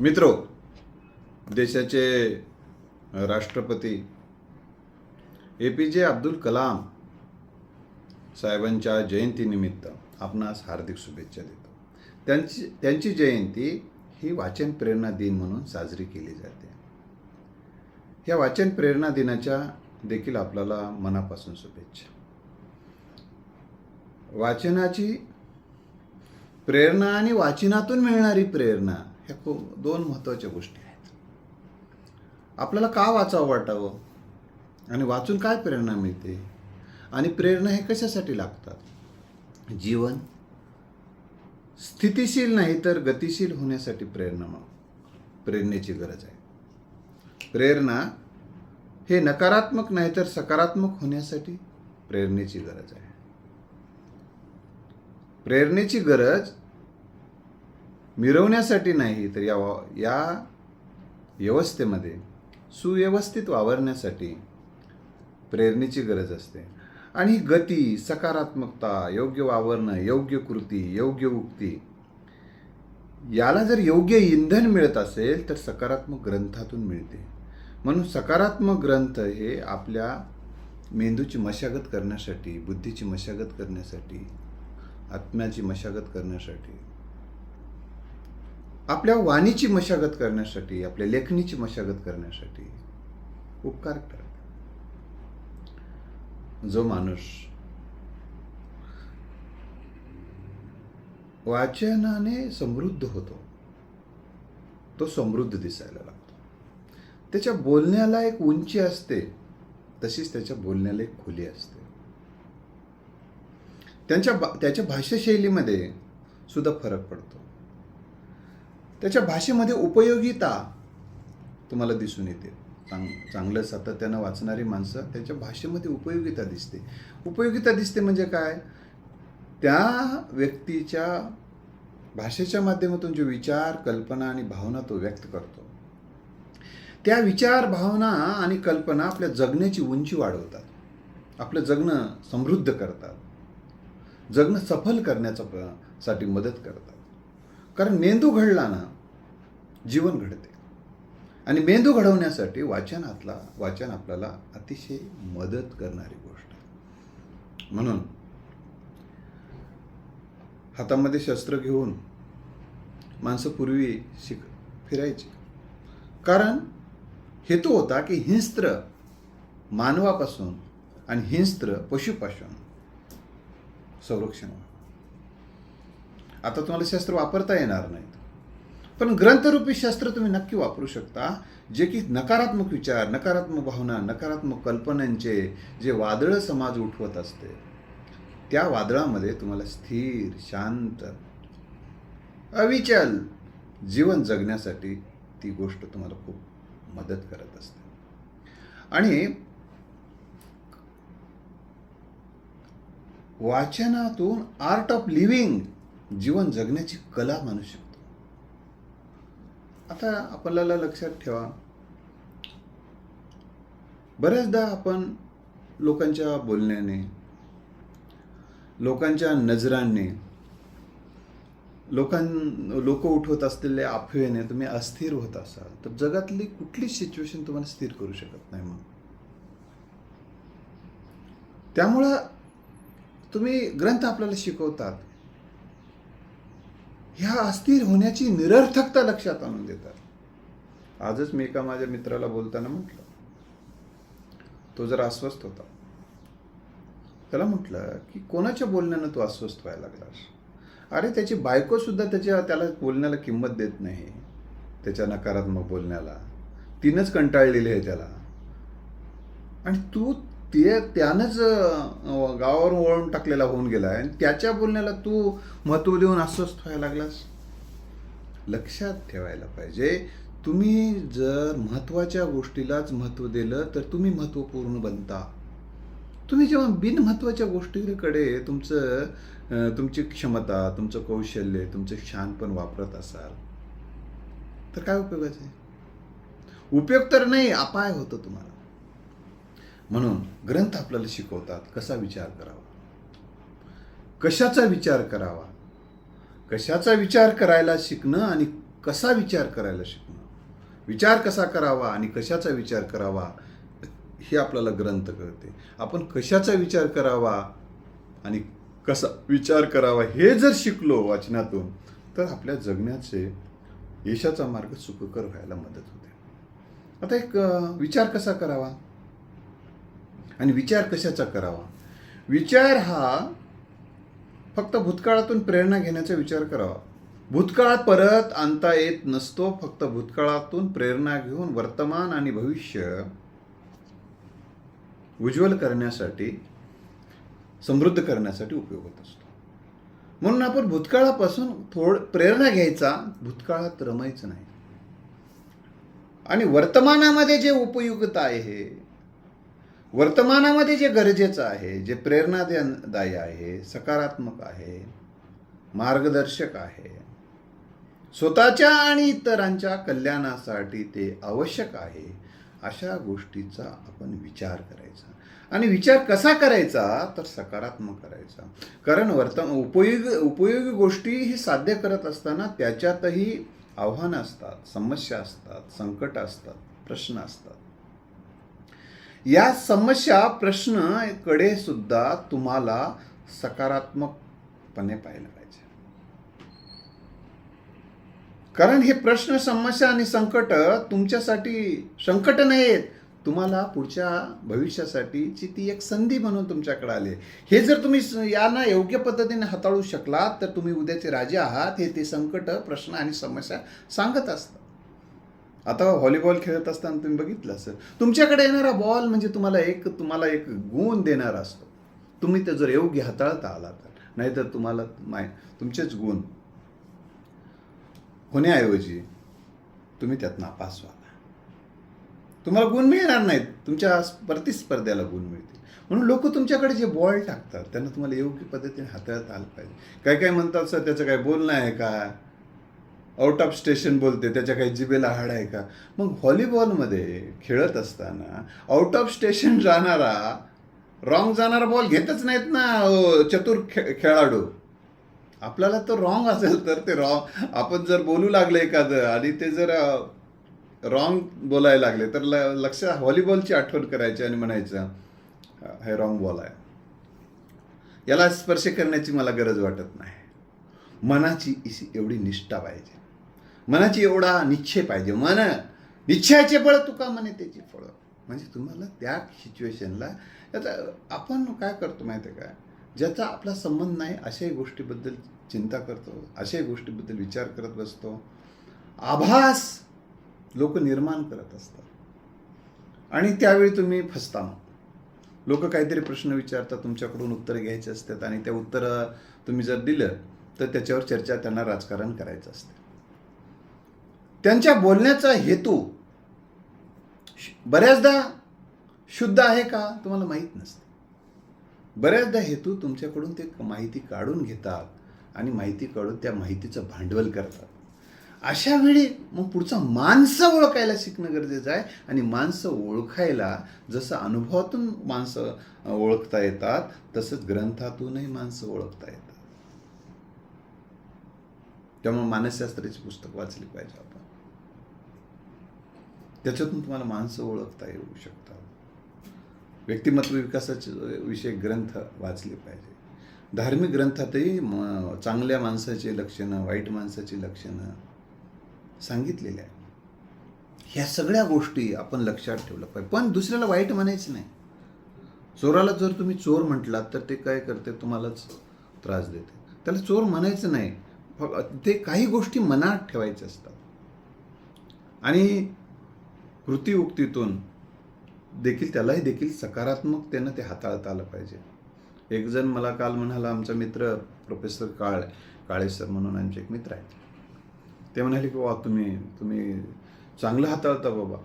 मित्रो देशाचे राष्ट्रपती ए पी जे अब्दुल कलाम साहेबांच्या जयंतीनिमित्त आपणास हार्दिक शुभेच्छा देतो. त्यांची त्यांची जयंती ही वाचन प्रेरणा दिन म्हणून साजरी केली जाते. या वाचन प्रेरणा दिनाच्या देखील आपल्याला मनापासून शुभेच्छा. वाचनाची प्रेरणा आणि वाचनातून मिळणारी प्रेरणा ह्या खूप दोन महत्त्वाच्या गोष्टी आहेत. आपल्याला का वाचावं वाटावं? आणि वाचून काय प्रेरणा मिळते? आणि प्रेरणा हे कशासाठी लागतात? जीवन स्थितिशील नाही तर गतिशील होण्यासाठी प्रेरणा मग प्रेरणेची गरज आहे. प्रेरणा हे नकारात्मक नाही तर सकारात्मक होण्यासाठी प्रेरणेची गरज आहे. प्रेरणेची गरज मिरवण्यासाठी नाही तर या या व्यवस्थेमध्ये सुव्यवस्थित वावरण्यासाठी प्रेरणेची गरज असते. आणि ही गती सकारात्मकता योग्य वावरणं योग्य कृती योग्य उक्ती याला जर योग्य इंधन मिळत असेल तर सकारात्मक ग्रंथातून मिळते. म्हणून सकारात्मक ग्रंथ हे आपल्या मेंदूची मशागत करण्यासाठी बुद्धीची मशागत करण्यासाठी आत्म्याची मशागत करण्यासाठी आपल्या वाणीची मशागत करण्यासाठी आपल्या लेखणीची मशागत करण्यासाठी उपकार करतात. जो माणूस वाचनाने समृद्ध होतो तो समृद्ध दिसायला लागतो. त्याच्या बोलण्याला एक उंची असते तशीच त्याच्या बोलण्याला एक खुली असते. त्यांच्या त्याच्या भाषाशैलीमध्ये सुद्धा फरक पडतो. त्याच्या भाषेमध्ये उपयोगिता तुम्हाला दिसून येते. चांग चांगलं सातत्यानं वाचणारी माणसं त्याच्या भाषेमध्ये उपयोगिता दिसते. उपयोगिता दिसते म्हणजे काय? त्या व्यक्तीच्या भाषेच्या माध्यमातून जे विचार कल्पना आणि भावना तो व्यक्त करतो. त्या विचार भावना आणि कल्पना आपल्या जगण्याची उंची वाढवतात. आपलं जगणं समृद्ध करतात. जगणं सफल करण्याचा साठी मदत करतात. कारण मेंदू घडला ना जीवन घडते. आणि मेंदू घडवण्यासाठी वाचनातला वाचन आपल्याला अतिशय मदत करणारी गोष्ट. आहे म्हणून हातामध्ये शस्त्र घेऊन माणसं पूर्वी शिक फिरायची. कारण हेतू होता की हिंस्त्र मानवापासून आणि हिंस्त्र पशुपासून संरक्षण व्हावं. आता तुम्हाला शस्त्र वापरता येणार नाही पण ग्रंथरूपी शास्त्र तुम्ही नक्की वापरू शकता. जे की नकारात्मक विचार नकारात्मक भावना नकारात्मक कल्पनांचे जे वादळ समाज उठवत असते त्या वादळामध्ये तुम्हाला स्थिर शांत अविचल जीवन जगण्यासाठी ती गोष्ट तुम्हाला खूप मदत करत असते. आणि वाचनातून आर्ट ऑफ लिव्हिंग जीवन जगण्याची कला मानू शकतो आता आपल्याला लक्षात ठेवा. बऱ्याचदा आपण लोकांच्या बोलण्याने लोकांच्या नजरांनी लोकां लोक उठवत असलेले अफवेने तुम्ही अस्थिर होत असाल. तर जगातली कुठलीच सिच्युएशन तुम्हाला स्थिर करू शकत नाही मग त्यामुळं तुम्ही ग्रंथ आपल्याला शिकवतात. ह्या अस्थिर होण्याची निरर्थकता लक्षात आणून देतात. आजच मी एका माझ्या मित्राला बोलताना म्हटलं तो जरा अस्वस्थ होता त्याला म्हटलं की कोणाच्या बोलण्यानं तू अस्वस्थ व्हायला लागलास? अरे त्याची बायको सुद्धा त्याच्या त्याला बोलण्याला किंमत देत नाही त्याच्या नकारात्मक बोलण्याला. तिनंच कंटाळलेली आहे त्याला. आणि तू ते त्यानंच गावावर गावावरून वळून टाकलेला होऊन गेला आणि त्याच्या बोलण्याला तू महत्त्व देऊन अस्वस्थ व्हायला लागलास? लक्षात ठेवायला पाहिजे तुम्ही जर महत्त्वाच्या गोष्टीलाच महत्त्व दिलं तर तुम्ही महत्त्वपूर्ण बनता. तुम्ही जेव्हा बिनमहत्वाच्या गोष्टीकडे तुमचं तुमची क्षमता तुमचं कौशल्य तुमचं शानपण वापरत असाल तर काय उपयोगाचं आहे? उपयोग तर नाही अपाय होतं तुम्हाला. म्हणून ग्रंथ आपल्याला शिकवतात कसा विचार करावा? कशाचा विचार करावा? कशाचा विचार करायला शिकणं आणि कसा विचार करायला शिकणं? विचार कसा करावा आणि कशाचा विचार करावा हे आपल्याला ग्रंथ कळते. आपण कशाचा विचार करावा आणि कसा विचार करावा हे जर शिकलो वाचनातून तर आपल्या जगण्याचे यशाचा मार्ग सुखकर व्हायला मदत होते. आता एक विचार कसा करावा? आणि विचार कशाचा करावा? विचार हा फक्त भूतकाळातून प्रेरणा घेण्याचा विचार करावा. भूतकाळ परत आणता येत नसतो फक्त भूतकाळातून प्रेरणा घेऊन वर्तमान आणि भविष्य उज्ज्वल करण्यासाठी समृद्ध करण्यासाठी उपयोग होत असतो. म्हणून आपण भूतकाळापासून थोड प्रेरणा घ्यायचा भूतकाळात रमायचं नाही. आणि वर्तमानामध्ये जे उपयुक्त आहे वर्तमानामध्ये जे गरजेचं आहे जे प्रेरणादायी आहे सकारात्मक आहे मार्गदर्शक आहे स्वतःच्या आणि इतरांच्या कल्याणासाठी ते आवश्यक आहे अशा गोष्टीचा आपण विचार करायचा. आणि विचार कसा करायचा? तर सकारात्मक करायचा. कारण वर्तम उपयोग उपयोगी गोष्टी ही साध्य करत असताना त्याच्यातही आव्हानं असतात समस्या असतात संकट असतात प्रश्न असतात. या समस्या प्रश्नकडे सुद्धा तुम्हाला सकारात्मकपणे पाहिलं पाहिजे. कारण हे प्रश्न समस्या आणि संकट तुमच्यासाठी संकट नाहीत तुम्हाला पुढच्या भविष्यासाठीची ती एक संधी म्हणून तुमच्याकडे आली हे जर तुम्ही यांना योग्य पद्धतीने हाताळू शकलात तर तुम्ही उद्याचे राजे आहात. हे ते संकट प्रश्न आणि समस्या सांगत असतात. आता व्हॉलीबॉल खेळत असताना तुम्ही बघितलं असेल. तुमच्याकडे येणारा बॉल म्हणजे तुम्हाला एक तुम्हाला एक गुण देणारा असतो. तुम्ही ते जर योग्य हाताळता आला तर नाहीतर तुम्हाला माय तुमचेच गुण होण्याऐवजी तुम्ही त्यात नापास व्हाल तुम्हाला गुण मिळणार नाहीत. तुमच्या प्रतिस्पर्ध्याला गुण मिळतील. म्हणून लोक तुमच्याकडे जे बॉल टाकतात त्यांना तुम्हाला योग्य पद्धतीने हाताळता आलं पाहिजे. काय काय म्हणतात सर त्याचं काय बोलणं आहे का? आउट ऑफ स्टेशन बोलते त्याच्या काही जिबेला हाड आहे का? मग व्हॉलीबॉलमध्ये खेळत असताना आउट ऑफ स्टेशन जाणारा रॉंग जाणारा बॉल घेतच नाहीत ना हो, चतुर खे खेळाडू. आपल्याला तो रॉंग असेल तर ते रॉंग आपण जर बोलू लागलं एखादं आणि ते जर रॉंग बोलायला लागले तर ल लक्ष व्हॉलीबॉलची आठवण करायची आणि म्हणायचं हे रॉंग बॉल आहे. याला स्पर्श करण्याची मला गरज वाटत नाही. मनाची इसी एवढी निष्ठा पाहिजे. मनाची एवढा निश्चय पाहिजे. मन निश्चयाचे बळ तुका म्हणे त्याची फळं. म्हणजे तुम्हाला त्या सिच्युएशनला आता आपण काय करतो माहिती आहे का? ज्याचा आपला संबंध नाही अशाही गोष्टीबद्दल चिंता करतो अशाही गोष्टीबद्दल विचार करत बसतो. आभास लोक निर्माण करत असतात. आणि त्यावेळी तुम्ही फसता मग. लोक काहीतरी प्रश्न विचारतात तुमच्याकडून उत्तरं घ्यायचे असतात आणि त्या उत्तरं तुम्ही जर दिलं तर त्याच्यावर चर्चा त्यांना राजकारण करायचं असतं. त्यांच्या बोलण्याचा हेतू श- बऱ्याचदा शुद्ध आहे का तुम्हाला माहीत नसते. बऱ्याचदा हेतू तुमच्याकडून ते माहिती काढून घेतात आणि माहिती काढून त्या माहितीचं भांडवल करतात. अशा वेळी मग पुढचा माणसं ओळखायला शिकणं गरजेचं आहे आणि माणसं ओळखायला जसं अनुभवातून माणसं ओळखता येतात तसंच ग्रंथातूनही माणसं ओळखता येतात. त्यामुळे मानसशास्त्राची पुस्तक वाचली पाहिजे आपण. त्याच्यातून तुम्हाला माणसं ओळखता येऊ शकतात. व्यक्तिमत्व विकासाचे विषय ग्रंथ वाचले पाहिजे. धार्मिक ग्रंथातही म- चांगल्या माणसाची लक्षणं वाईट माणसाची लक्षणं सांगितलेली आहे ह्या सगळ्या गोष्टी आपण लक्षात ठेवलं पाहिजे. पण दुसऱ्याला वाईट म्हणायचं नाही. चोराला जर तुम्ही चोर म्हटलात तर ते काय करते? तुम्हालाच त्रास देते. त्याला चोर म्हणायचं नाही. फक्त ते काही गोष्टी मनात ठेवायच्या असतात. आणि कृती उक्तीतून देखील त्यालाही देखील सकारात्मकतेनं ते हाताळता आलं पाहिजे. एकजण मला काल म्हणाला आमचा मित्र प्रोफेसर काळ काळे सर म्हणून आमचे एक मित्र आहेत. ते म्हणाले की वा तुम्ही तुम्ही चांगलं हाताळता बाबा.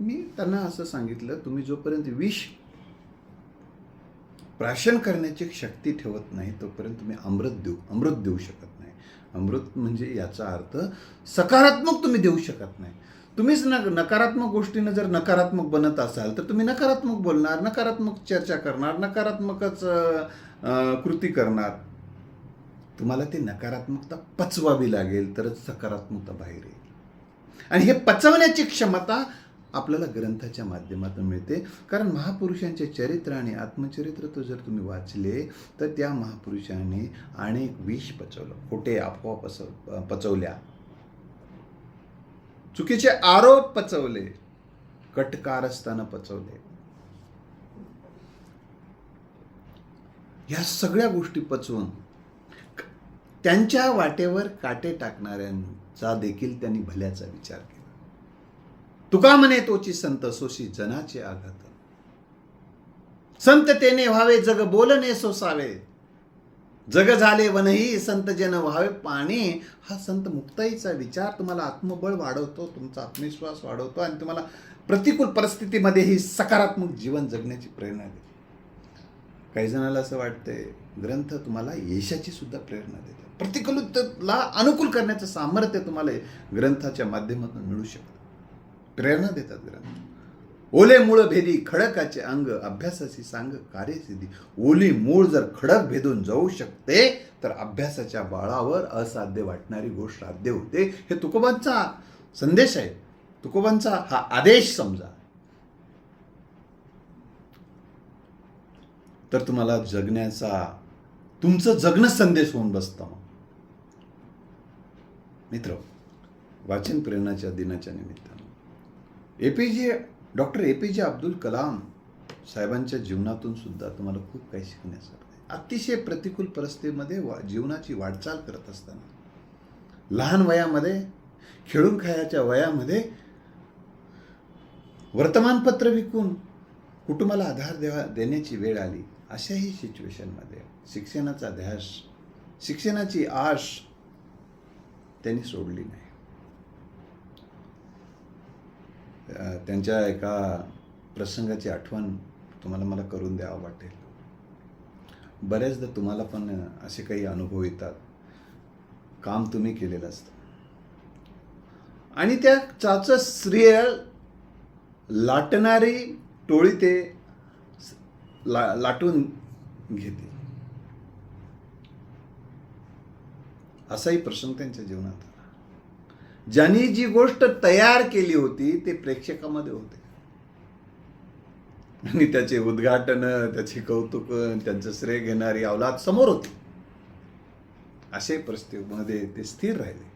मी त्यांना असं सांगितलं तुम्ही जोपर्यंत विष प्राशन करण्याची शक्ती ठेवत नाही तोपर्यंत तुम्ही अमृत देऊ अमृत देऊ शकत नाही. अमृत म्हणजे याचा अर्थ सकारात्मक तुम्ही देऊ शकत नाही. तुम्हीच न नकारात्मक गोष्टीनं जर नकारात्मक बनत असाल तर तुम्ही नकारात्मक बोलणार नकारात्मक चर्चा करणार नकारात्मकच कृती करणार. तुम्हाला ती नकारात्मकता पचवावी लागेल तरच सकारात्मकता बाहेर येईल. आणि हे पचवण्याची क्षमता आपल्याला ग्रंथाच्या माध्यमातून मिळते. कारण महापुरुषांचे चरित्र आणि आत्मचरित्र तो जर तुम्ही वाचले तर त्या महापुरुषांनी अनेक विष पचवलं. खोटे अफवा पचव पचवल्या. चुकीचे आरोप पचवले. कटकारस्थानं पचवले. ह्या सगळ्या गोष्टी पचवून त्यांच्या वाटेवर काटे टाकणाऱ्यांचा देखील त्यांनी भल्याचा विचार केला. तुका म्हणे तोची संत सोशी जनाचे आघात. संत तेने व्हावे जग बोलणे सोसावे. जग झाले वनही संत जन व्हावे पाणी. हा संत मुक्ताईचा विचार तुम्हाला आत्मबळ वाढवतो तुमचा आत्मविश्वास वाढवतो आणि तुम्हाला प्रतिकूल परिस्थितीमध्ये ही सकारात्मक जीवन जगण्याची प्रेरणा देते. काही जणाला असं वाटतंय ग्रंथ तुम्हाला यशाची सुद्धा प्रेरणा देतात. प्रतिकूलतेला अनुकूल करण्याचं सामर्थ्य तुम्हाला ग्रंथाच्या माध्यमातून मिळू शकतं. प्रेरणा देतात ग्रंथ ओले मूळ भेदी खडकाचे अंग अभ्यासाची सांग कार्यसिद्धी. ओली मूळ जर खडक भेदून जाऊ शकते तर अभ्यासाच्या बाळावर असाध्य वाटणारी गोष्ट साध्य होते. हे तुकोबांचा संदेश आहे. तुकोबांचा हा आदेश समजा. तर तुम्हाला जगण्याचा तुमचं जगणं संदेश होऊन बसतं मग. मित्र वाचन प्रेरणाच्या दिनाच्या निमित्तानं. A P J doctor A P J Abdul Kalam साहेबांच्या जीवनातून सुद्धा तुम्हाला खूप काही शिकण्यासारखं आहे अतिशय प्रतिकूल परिस्थितीमध्ये वा जीवनाची वाटचाल करत असताना लहान वयामध्ये खेळून खायच्या वयामध्ये वर्तमानपत्र विकून कुटुंबाला आधार देवा देण्याची वेळ आली अशाही सिच्युएशनमध्ये शिक्षणाचा ध्यास शिक्षणाची आश त्यांनी सोडली नाही. त्यांच्या एका प्रसंगाची आठवण तुम्हाला मला करून द्यावं वाटेल. बऱ्याचदा तुम्हाला पण असे काही अनुभव येतात. काम तुम्ही केलेलं असतं. आणि त्या चाचं श्रेय लाटणारी टोळी ते ला लाटून घेते. असाही प्रसंग त्यांच्या जीवनात. ज्यांनी जी गोष्ट तयार केली होती ते प्रेक्षकामध्ये होते. आणि त्याचे उद्घाटन त्याचे कौतुक त्यांचं श्रेय घेणारी अवलाद समोर होती. असे परिस्थितीमध्ये ते स्थिर राहिले.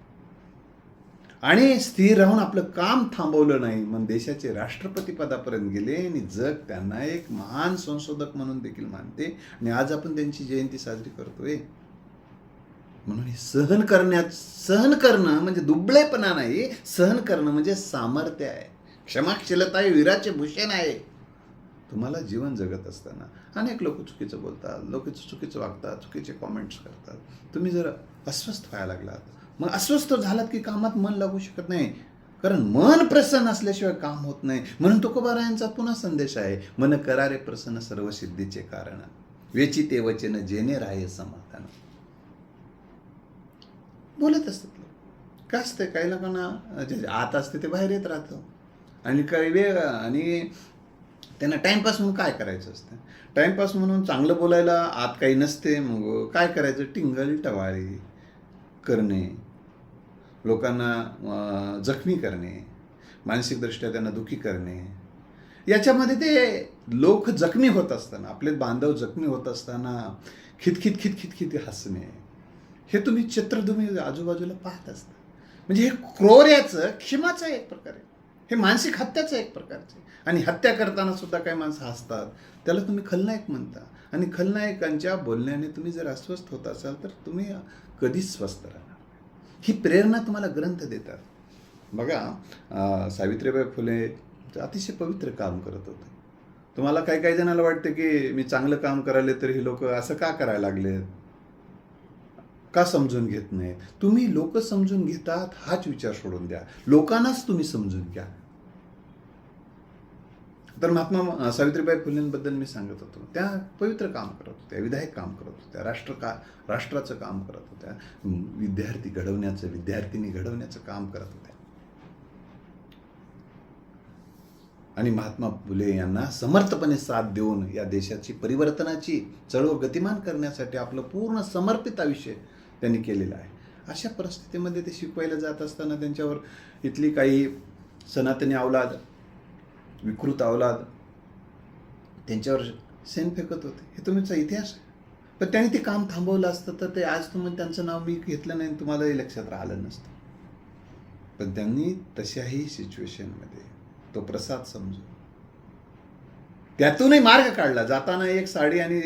आणि स्थिर राहून आपलं काम थांबवलं नाही मग देशाचे राष्ट्रपती पदापर्यंत गेले आणि जग त्यांना एक महान संशोधक म्हणून देखील मानते. आणि आज आपण त्यांची जयंती साजरी करतोय. म्हणून हे सहन करण्यात सहन करणं म्हणजे दुबळेपणा नाही सहन करणं म्हणजे सामर्थ्य आहे. क्षमाशीलता हे वीराचे भूषण आहे. तुम्हाला जीवन जगत असताना अनेक लोक चुकीचं बोलतात लोक चुकीचं वागतात चुकीचे कॉमेंट्स करतात. तुम्ही जर अस्वस्थ व्हायला लागलात मग अस्वस्थ झालात की कामात मन लागू शकत नाही. कारण मन प्रसन्न असल्याशिवाय काम होत नाही. म्हणून तुकोबारायांचा पुन्हा संदेश आहे मन करारे प्रसन्न सर्व सिद्धीचे कारण. वेची ते वचन जेने राहे समाधान. बोलत असतात लोक. काय असते काही लोकांना जे आत असते ते बाहेर येत राहतं. आणि काही वेळ आणि त्यांना टाइमपास म्हणून काय करायचं असतं? टाइमपास म्हणून चांगलं बोलायला आत काही नसते मग काय करायचं? टिंगल टवाळी करणे. लोकांना जखमी करणे. मानसिकदृष्ट्या त्यांना दुखी करणे. याच्यामध्ये ते लोक जखमी होत असताना आपले बांधव जखमी होत असताना खितखित खितखित खित हसणे. हे तुम्ही चित्र तुम्ही आजूबाजूला पाहत असता. म्हणजे हे क्रोर्याचं क्षमाचं एक प्रकार आहे. हे मानसिक हत्याचं एक प्रकारचे आणि हत्या करताना सुद्धा काही माणसं हसतात. त्याला तुम्ही खलनायक म्हणता. आणि खलनायकांच्या बोलण्याने तुम्ही जर अस्वस्थ होत असाल तर तुम्ही कधीच स्वस्थ राहणार ही प्रेरणा तुम्हाला ग्रंथ देतात. बघा सावित्रीबाई फुले अतिशय पवित्र काम करत होते. तुम्हाला काही काही जणाला वाटतं की मी चांगलं काम करायले तर हे लोक असं का करायला लागलेत? का समजून घेत नाही? तुम्ही लोक समजून घेतात हाच विचार सोडून द्या. लोकांनाच तुम्ही समजून घ्या. तर महात्मा सावित्रीबाई फुलेंबद्दल मी सांगत होतो. त्या पवित्र काम करत होत्या विधायक काम करत होत्या राष्ट्र का राष्ट्राचं काम करत होत्या विद्यार्थी घडवण्याचं विद्यार्थिनी घडवण्याचं काम करत होत्या. आणि महात्मा फुले यांना समर्थपणे साथ देऊन या देशाची परिवर्तनाची चळवळ गतिमान करण्यासाठी आपलं पूर्ण समर्पित आयुष्य त्यांनी केलेलं आहे. अशा परिस्थितीमध्ये ते शिकवायला जात असताना त्यांच्यावर इथली काही सनातनी अवलाद विकृत अवलाद त्यांच्यावर सेन फेकत होते. हे तुमचा इतिहास आहे. पण त्यांनी ते काम थांबवलं असतं तर ते आज तुम्ही त्यांचं नाव मी घेतलं नाही तुम्हालाही लक्षात राहिलं नसतं. पण त्यांनी तशाही सिच्युएशनमध्ये तो प्रसाद समजून त्यातूनही मार्ग काढला. जाताना एक साडी आणि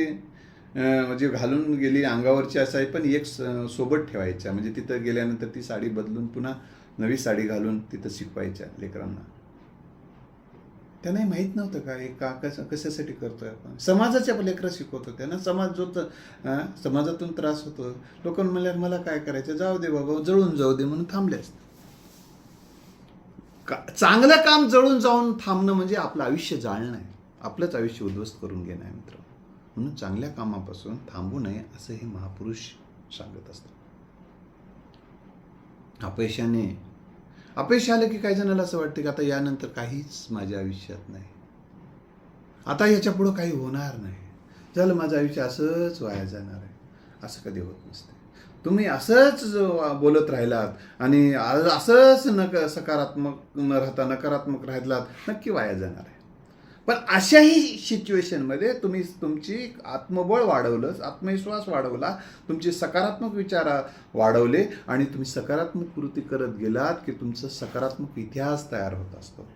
म्हणजे घालून गेली अंगावरची असाय पण एक सोबत ठेवायच्या. म्हणजे तिथं गेल्यानंतर ती साडी बदलून पुन्हा नवी साडी घालून तिथं शिकवायच्या लेकरांना. त्यांनाही माहीत नव्हतं का हे का कसं कशासाठी करतोय आपण? समाजाच्या लेकरं शिकवतो त्यांना समाज जो तर समाजातून त्रास होतो. लोक म्हणल्यावर मला काय करायचं? जाऊ दे बाबा जळून जाऊ दे म्हणून थांबले असते. का चांगलं काम जळून जाऊन थांबणं म्हणजे आपलं आयुष्य जाळणं आहे. आपलंच आयुष्य उद्ध्वस्त करून घेणं आहे मित्र म्हणून चांगल्या कामापासून थांबू नये असं हे महापुरुष सांगत असतात. अपयशाने अपयश आलं की काही जणाला असं वाटतं की आता यानंतर काहीच माझ्या आयुष्यात नाही. आता याच्या पुढं काही होणार नाही. झालं माझं आयुष्य असंच वाया जाणार आहे. असं कधी होत नसते. तुम्ही असंच बोलत राहिलात आणि असंच नक सकारात्मक न राहता नकारात्मक राहिलात नक्की वाया जाणार आहे. पण अशाही सिच्युएशनमध्ये तुम्ही तुमची आत्मबळ वाढवलं आत्मविश्वास वाढवला तुमचे सकारात्मक विचार वाढवले आणि तुम्ही सकारात्मक कृती करत गेलात की तुमचा सकारात्मक इतिहास तयार होत असतो.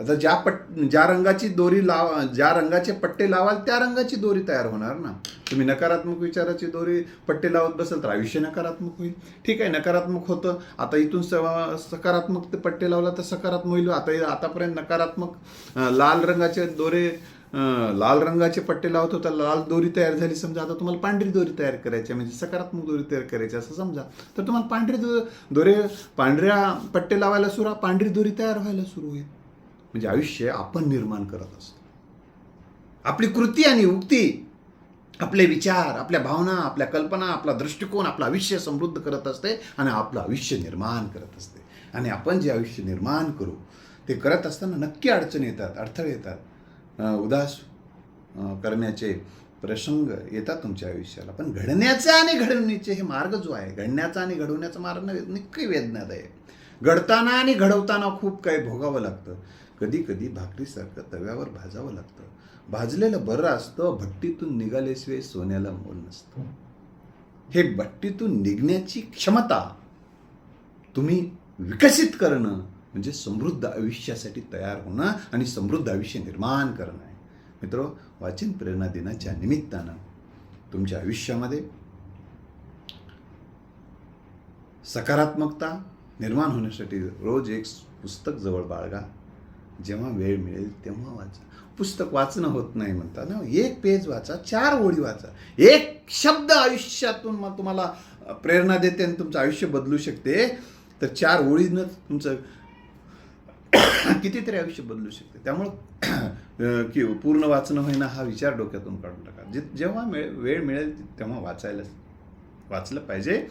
आता ज्या पट ज्या रंगाची दोरी लाव ज्या रंगाचे पट्टे लावाल त्या रंगाची दोरी तयार होणार ना. तुम्ही नकारात्मक विचाराची दोरी पट्टे लावत बसाल तर आयुष्य नकारात्मक होईल. ठीक आहे नकारात्मक होतं. आता इथून स- सकारात्मक ते पट्टे लावला तर सकारात्मक होईल. आता आतापर्यंत नकारात्मक लाल रंगाचे दोरे लाल रंगाचे पट्टे लावत होता लाल दोरी तयार झाली. समजा आता तुम्हाला पांढरी दोरी तयार करायची आहे, म्हणजे सकारात्मक दोरी तयार करायची असं समजा. तर तुम्हाला पांढरी दो दोरे पांढऱ्या पट्टे लावायला सुरू पांढरी दोरी तयार व्हायला सुरू होईल. म्हणजे आयुष्य आपण निर्माण करत असतो. आपली कृती आणि उक्ती आपले विचार आपल्या भावना आपल्या कल्पना आपला दृष्टिकोन आपलं आयुष्य समृद्ध करत असते आणि आपलं आयुष्य निर्माण करत असते. आणि आपण जे आयुष्य निर्माण करू ते करत असताना नक्की अडचणी येतात अडथळे येतात. उदास करण्याचे प्रसंग येतात तुमच्या आयुष्याला. पण घडण्याचे आणि घडवण्याचे हे मार्ग जो आहे घडण्याचा आणि घडवण्याचा मार्ग नक्की वेदनादायक. घडताना आणि घडवताना खूप काही भोगावं लागतं. कधी कधी भाकरीसारखं तव्यावर भाजावं लागतं. भाजलेलं बरं असतं भट्टीतून निघाल्याशिवाय सोन्याला मोल नसतं. हे भट्टीतून निघण्याची क्षमता तुम्ही विकसित करणं म्हणजे समृद्ध आयुष्यासाठी तयार होणं आणि समृद्ध आयुष्य निर्माण करणं. आहे मित्र वाचन प्रेरणा दिनाच्या निमित्तानं तुमच्या आयुष्यामध्ये सकारात्मकता निर्माण होण्यासाठी रोज एक पुस्तक जवळ बाळगा. जेव्हा वेळ मिळेल तेव्हा वाचा. पुस्तक वाचणं होत नाही म्हणता ना. एक पेज वाचा चार ओळी वाचा. एक शब्द आयुष्यातून मग तुम्हाला प्रेरणा देते आणि तुमचं आयुष्य बदलू शकते. तर चार ओळीनं तुमचं कितीतरी आयुष्य बदलू शकते. त्यामुळं की पूर्ण वाचणं होईना हा विचार डोक्यातून काढून टाका. जे जेव्हा मिळ वेळ मिळेल तेव्हा वाचायला वाचलं पाहिजे.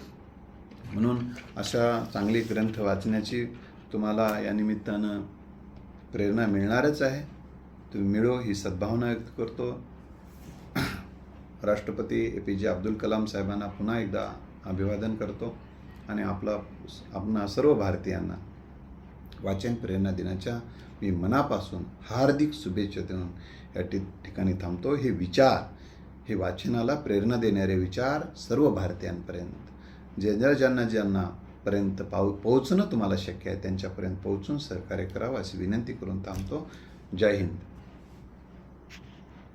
म्हणून अशा चांगले ग्रंथ वाचण्याची तुम्हाला या निमित्तानं प्रेरणा मिळणारच आहे. तुम्ही मिळो ही सद्भावना व्यक्त करतो. राष्ट्रपती ए पी जे अब्दुल कलाम साहेबांना पुन्हा एकदा अभिवादन करतो आणि आपला आपणा सर्व भारतीयांना वाचन प्रेरणा दिनाच्या मी मनापासून हार्दिक शुभेच्छा देऊन या ठिकाणी थांबतो. हे विचार हे वाचनाला प्रेरणा देणारे विचार सर्व भारतीयांपर्यंत. जे ज्यांना ज्यांना पर्यंत पाव पोहोचणं तुम्हाला शक्य आहे त्यांच्यापर्यंत पोहोचून सहकार्य करावं अशी विनंती करून थांबतो. जय हिंद.